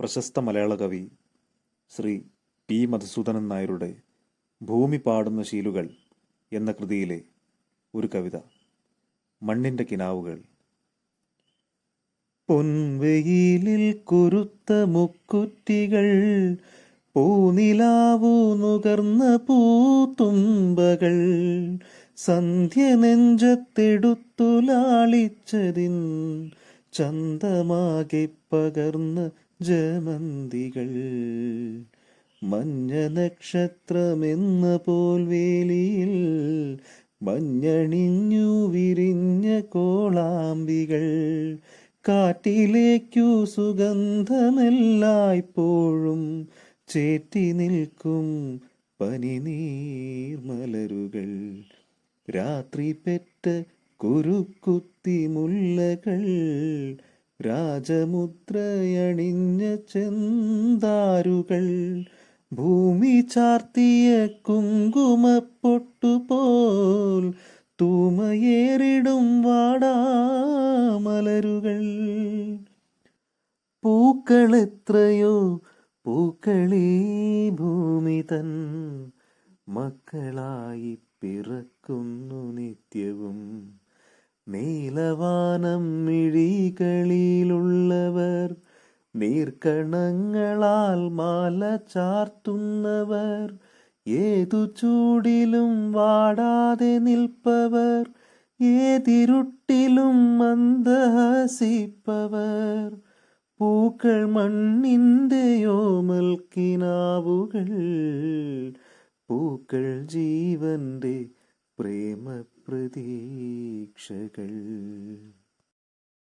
പ്രശസ്ത മലയാള കവി ശ്രീ പി. മധുസൂദനൻ നായരുടെ ഭൂമി പാടുന്ന ശീലുകൾ എന്ന കൃതിയിലെ ഒരു കവിത. മണ്ണിന്റെ കിനാവുകൾ. പൊൻവെയിലിൽ കുരുത്ത മുക്കുറ്റികൾ പൂനിലാവു നുകർന്ന പൂത്തുമ്പകൾ സന്ധ്യ നെഞ്ചത്തെടുത്തു ലാളിച്ചതിൻ ചന്തമാകെ പകർന്ന ജമന്തികൾ. മഞ്ഞ നക്ഷത്രമെന്ന പോൽ വേലിയിൽ മഞ്ഞണിഞ്ഞു വിരിഞ്ഞ കോളാമ്പികൾ. കാറ്റിലേക്കു സുഗന്ധമെല്ലായ്പ്പോഴും ചേറ്റി നിൽക്കും പനിനീർമലരുകൾ. രാത്രി പെറ്റ കുരുക്കുത്തി മുല്ലകൾ രാജമുദ്രയണിഞ്ഞ ചെന്താരുകൾ ഭൂമി ചാർത്തിയ കുങ്കുമപ്പൊട്ടുപോൽ തൂമയേറിടും വാടാമലരുകൾ. പൂക്കളെത്രയോ പൂക്കളീ ഭൂമി തൻ മക്കളായി പിറക്കുന്നു നിത്യവും. നീലവാനം മിഴികളിലുള്ളവർ നീർക്കണങ്ങളാൽ മാല ചാർത്തുന്നവർ ഏതു ചൂടിലും വാടാതെ നിൽപ്പവർ ഏതിരുട്ടിലും മന്ദഹസിപ്പവർ. പൂക്കൾ മണ്ണിന്റെ യോമൽക്കിനാവുകൾ പൂക്കൾ ജീവന്റെ പ്രേമ പ്രതീക്ഷകൾ